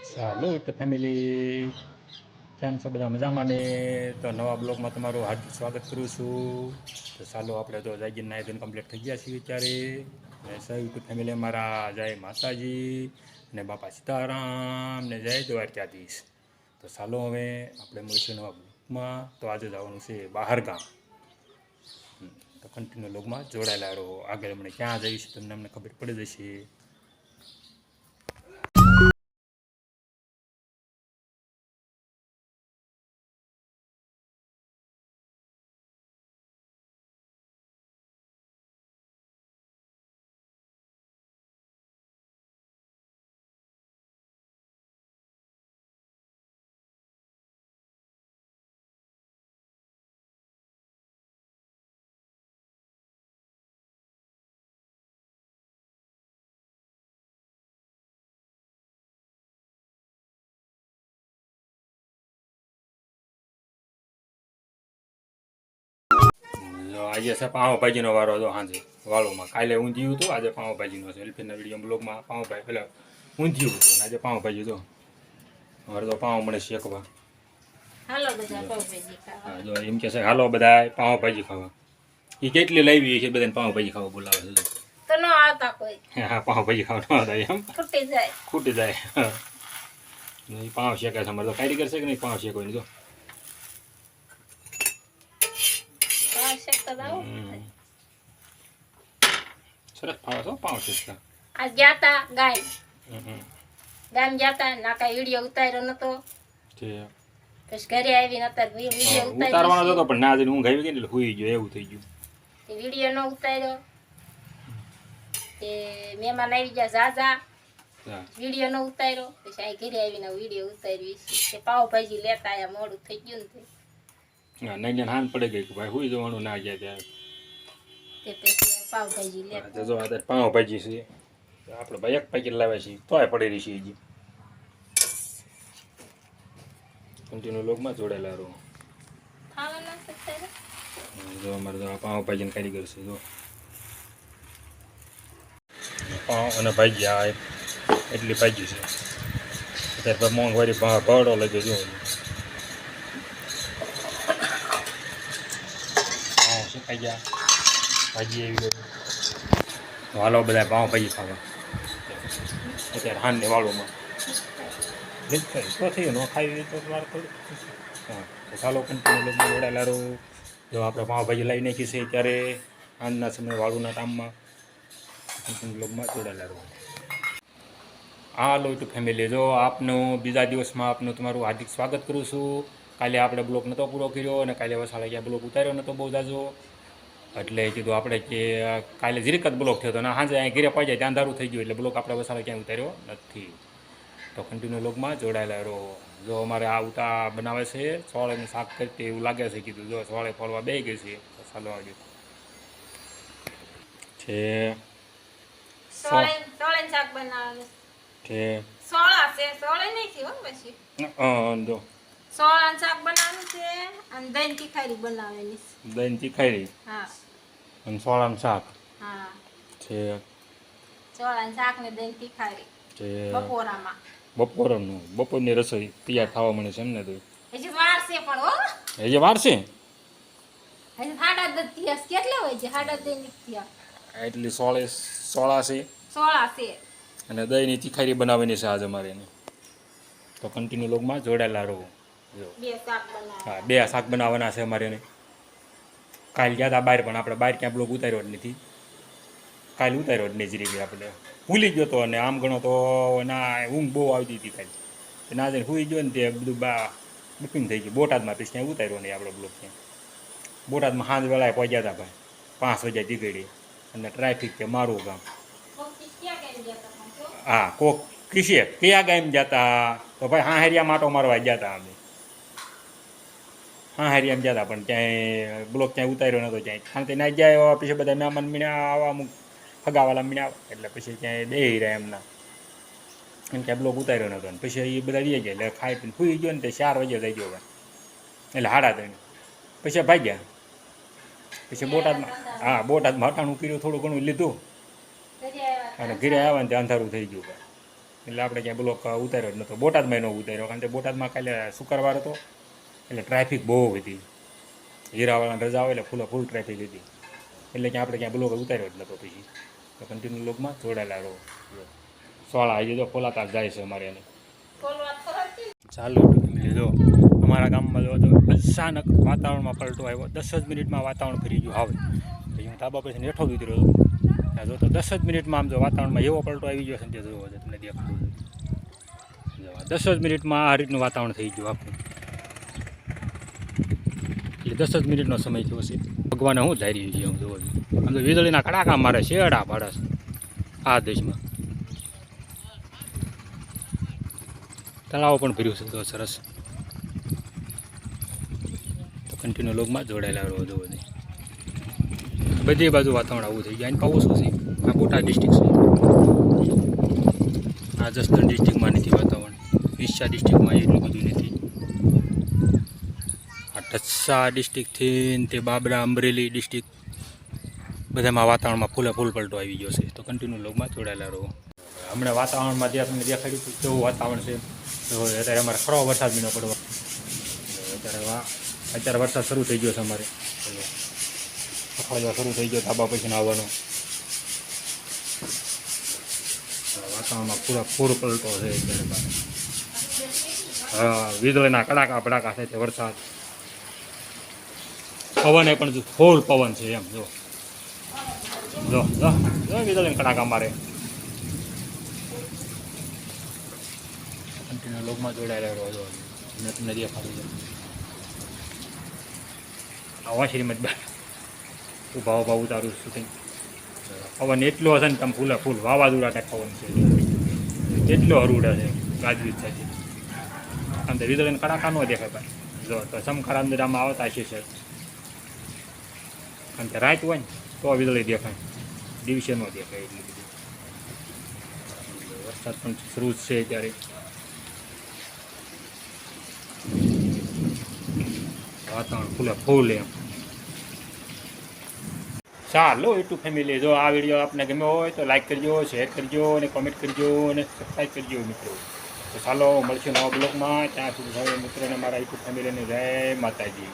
ચાલો તો ફેમિલી છો બધા મજામાં ને તો નવા બ્લોગમાં તમારું હાર્દિક સ્વાગત કરું છું તો ચાલો આપણે તો જાગીર નાય ધોઈને કમ્પ્લીટ થઈ ગયા છીએ ત્યારે ને સંયુક્ત ફેમિલી મારા જય માતાજી ને બાપા સીતારામ ને જય દ્વારકાધીશ તો ચાલો હવે આપણે મળીશું નવા બ્લોગમાં તો આજે જવાનું છે બહાર ગામ તો કન્ટિન્યુ લોગમાં જોડાયેલા રહો આગળ અમને ક્યાં જઈશ તમને અમને ખબર પડી જશે આજે છે પાઉંભાજીનો વારો હતો સાંજે વાળોમાં કાલે ઊંધિયું હતું આજે પાઉંભાજીનો છે. એલ્ફીના વીડિયો બ્લોગમાં પાઉંભાજી પેલા ઊંધિયું હતું અને આજે પાઉંભાજી તો અમારે તો પાઉં મળે શેકવા હા, જો એમ કે છે હાલો બધા પાઉંભાજી ખાવા. એ કેટલી લાવી છે બધાને પાઉંભાજી ખાવા બોલાવે છે. તો ન આવતા કોઈ. હા પાઉંભાજી ખાવા ન થાય એમ. ખૂટી જાય. ખૂટી જાય. પાઉં શેકાય છે અમારે તો કારીગર છે કે નહીં પાઉં શેકો જો. પાવ. હમ. સરસ ફાવે છો પાઉં શેકતા આ ગયા તા ગાય. ગામ ગયા તા ના કાંઈ વીડિયો ઉતાર્યો નતો. પછી ઘરે આવીને અત્યારે વીડિયો ઉતારવાનો હતો પણ ના જઈને ઊંઘ આવી ગઈ એટલે હુઈ ગયો એવું થઈ ગયું વીડિયો ન ઉતાર્યો તે મહેમાન આવી ગયા ઝાઝા. વીડિયો ન ઉતાર્યો પછી અહીં ઘરે આવીને વીડિયો ઉતાર્યો છે પાવભાજી લેતા આયા મોડું થઈ ગયું ને હા નહીં હાન પડી ગઈ કે ભાઈ હુઈ જવાનું ના ગયા ત્યારે. તે પછી પાવભાજી લેતા જો છે. આપણે ભાઈ એક પેકેટ લાવ્યા છીએ. તોય પડી રહી છે હજી. કન્ટિન્યુ લોગમાં જોડાયેલા રહો. જો અમારે તો આ પાઉંભાજીને કારીગર છે જો. પાઉં અને ભાજી આ એટલી ભાજી છે. અત્યારે મોંઘવારી ભાવ ભાવડો લાગ્યો જો. શેકાઈ ગયા ભાજી એવી બધી તો બધા પાઉં ભાજી ખાવા. અત્યારે હાનને વાળોમાં. તો થયું ન ખાવી તો મારે થોડું હા, તો ચાલો લોકો જોડાયેલા રહો જો આપણે પાઉંભાજી લાવી નાખી છે ત્યારે આજના સમય વાળુના કામમાં કન્ટિન્યુ બ્લોગમાં જોડાયેલા રહો હાલો ટુ ફેમિલી, જો આપનું બીજા દિવસમાં આપનું તમારું હાર્દિક સ્વાગત કરું છું. કાલે આપણે બ્લોક નહોતો પૂરો કર્યો અને કાલે વસાળે ગયા બ્લોક ઉતાર્યો નહોતો બહુ જાજો. એટલે કીધું આપણે કે કાલે જીરીક જ બ્લોક થયો હતો અને સાંજે અહીં ઘેરે પાઈ જાય ત્યાં અંધારું થઈ ગયું એટલે બ્લોક આપણે વસાળે ક્યાંય ઉતાર્યો નથી. તો કન્ટિન્યુ લોગમાં જોડાયેલા રહો. જો અમારે આ ઉતા બનાવે છે સોળેનું શાક કરતી એવું લાગે છે કીધું. જો સોળે ફોડવા બે ગઈ છે ચાલો આવજો. છે. સોળે સોળે શાક બનાવે છે. સોળા છે સોળે નહીં થયું પછી. જો. સોળા શાક બનાવવાનું છે અને દહીં તીખારી બનાવવાની છે. દહીં તીખાઈ હા. અને સોળાનું શાક? હા. છે સોળા શાક ને દહીં તીખારી છે બપોરામાં. બપોરનું બપોરની રસોઈ તૈયાર થવા મળે છે એમને તો? હજી વારસે પણ હો. હજી વારસે? હજી સાડા દસ દિવસ કેટલા હોય છે? સાડા દસ થયા એટલી સોળે સોળા છે? સોળા છે. અને દહીંની તીખારી બનાવવાની છે આજે અમારે એને. તો કન્ટિન્યુ લોગમાં જોડાયેલા રહો. હા બે શાક બનાવવાના છે અમારે એને કાલ ગયા હતા બહાર પણ આપણે બહાર ક્યાં બ્લોગ ઉતાર્યો જ નથી. કાલ ઉતાર્યો જ નહીં જરીબી આપણે. ભૂલી ગયો તો અને આમ ગણો તો ના ઊંઘ બહુ આવતી હતી કાલે. ના જઈને સુઈ ગયો ને તે બધું બા બુકિંગ થઈ ગયું. બોટાદમાં પછી ક્યાંય ઉતાર્યો નહીં આપણો બ્લોક ત્યાં બોટાદમાં સાંજ વેળાએ પહોંચ્યા હતા ભાઈ. પાંચ વાગ્યા દીકડી અને ટ્રાફિક છે મારું ગામ. હતા? હા કોક કિશે કયા ગામ જતા તો? ભાઈ હાહરિયા માટો મારવા ગયા હારી એમ જતા પણ ક્યાંય બ્લોક ક્યાંય ઉતાર્યો નતો ક્યાંય. કે ના ગયા પછી બધા મહેમાન મીણ્યા આવા અમુક ફગાવાલા મીણ્યા એટલે પછી ક્યાંય બે રહ્યા એમના એમ ક્યાંય બ્લોક ઉતાર્યો નતો. ને પછી એ બધા રહી ગયા. એટલે ખાઈ પીને ફૂઈ ગયો ને તે ચાર વાગે થઈ ગયો એટલે હાડા ત્રણ પછી ભાગ્યા. પછી બોટાદમાં, હા, બોટાદમાં હટાણું કર્યું, થોડું ઘણું લીધું. અને ઘીરે આવ્યા ને તે અંધારું થઈ ગયું એટલે આપણે ક્યાંય બ્લોક ઉતાર્યો જ નહોતો બોટાદમાં એનો ઉતાર્યો. કારણ કે બોટાદમાં કાલે શુક્રવાર હતો. એટલે ટ્રાફિક બહુ હતી હીરાવાળાને રજા આવે એટલે ફૂલો ફૂલ ટ્રાફિક હતી એટલે કે આપણે ક્યાં બ્લોગ ઉતાર્યો જ નતો પછી. તો કન્ટિન્યુ લોકમાં જોડાયેલા રહો સોળા આવી તો ખોલાતા જ જાય છે અમારે એને. ચાલો ફેમિલી અમારા ગામમાં જો અચાનક વાતાવરણમાં પલટો આવ્યો. દસ જ મિનિટમાં વાતાવરણ ફરી ગયું. હવે. હું ધાબા પછી નેઠો દીધી રહ્યો ત્યાં જો તો દસ જ મિનિટમાં આમ જો વાતાવરણમાં એવો પલટો આવી ગયો છે ને તે જોવો છે તમને દેખાડું દસ જ મિનિટમાં આ રીતનું વાતાવરણ થઈ ગયું આખું. એટલે દસ જ મિનિટનો સમય થયો છે. ભગવાને હું ધારી છે આમ જોવો. આમ તો વીજળીના કડાકા મારે શેડા પાડે છે આ દેશમાં. તળાવ પણ ભર્યું છે તો સરસ. તો કન્ટિન્યુ લોગમાં જોડાયેલા રહો જો બધી બાજુ વાતાવરણ આવું થઈ જાય પાવું શું છે? આ બોટાદ ડિસ્ટ્રિક્ટ છે. રાજસ્થાન ડિસ્ટ્રિક્ટમાં નથી વાતાવરણ. ઈર્ષા ડિસ્ટ્રિક્ટમાં એટલું બધું નથી. ઢસા ડિસ્ટ્રિક્ટથી તે બાબરા, અમરેલી ડિસ્ટ્રિક્ટ બધામાં વાતાવરણમાં ફૂલે ફૂલ પલટો આવી ગયો છે. તો કન્ટિન્યુ લોગમાં જોડાયેલા રહો. હમણાં વાતાવરણમાં જે આપણને દેખાડ્યું હતું કેવું વાતાવરણ છે. અત્યારે અમારે ખરો વરસાદ મહિનો પડવા. અત્યારે અત્યારે વરસાદ શરૂ થઈ ગયો છે અમારે. અઠવાડિયા શરૂ થઈ ગયો, ધાબા પછી આવવાનો. વાતાવરણમાં પૂરા પૂર પલટો છે અત્યારે. વીજળીના કડાકા ભડાકા છે વરસાદ. પવન એ પણ ફૂલ પવન છે એમ જો. જો જો જો કડાકા મારે. કન્ટિન્યુ લોગમાં જોડાયેલા રહો છો મેં તમને દેખાડું છે આ વાંસળીમાં જ બેઠા. ઊભા ઊભા ઉતારું શૂટિંગ પવન એટલો હશે ને તમે ફૂલે ફૂલ વાવાઝોડા ટાઈપ પવન છે. એટલો હરુડા છે ગાજવીજ થાય આમ તો વીજળીને કડાકા ન દેખાય ભાઈ જો તો સમખરા અંદર આમાં આવતા છે કારણ કે રાત હોય ને, તો વીજળી દેખાય. દિવસે ન દેખાય એટલી બધી. વરસાદ પણ શરૂ છે ત્યારે વાતાવરણ ફૂલે ફૂલ એમ. ચાલો, યુટ્યુબ ફેમિલી, જો આ વીડિયો આપને ગમ્યો હોય તો લાઈક કરજો શેર કરજો અને કોમેન્ટ કરજો અને સબસ્ક્રાઈબ કરજો, મિત્રો. તો ચાલો, મળશે નવા બ્લોગમાં. ત્યાં સુધી મિત્રોને, મારા યુટ્યુબ ફેમિલીને જય માતાજી.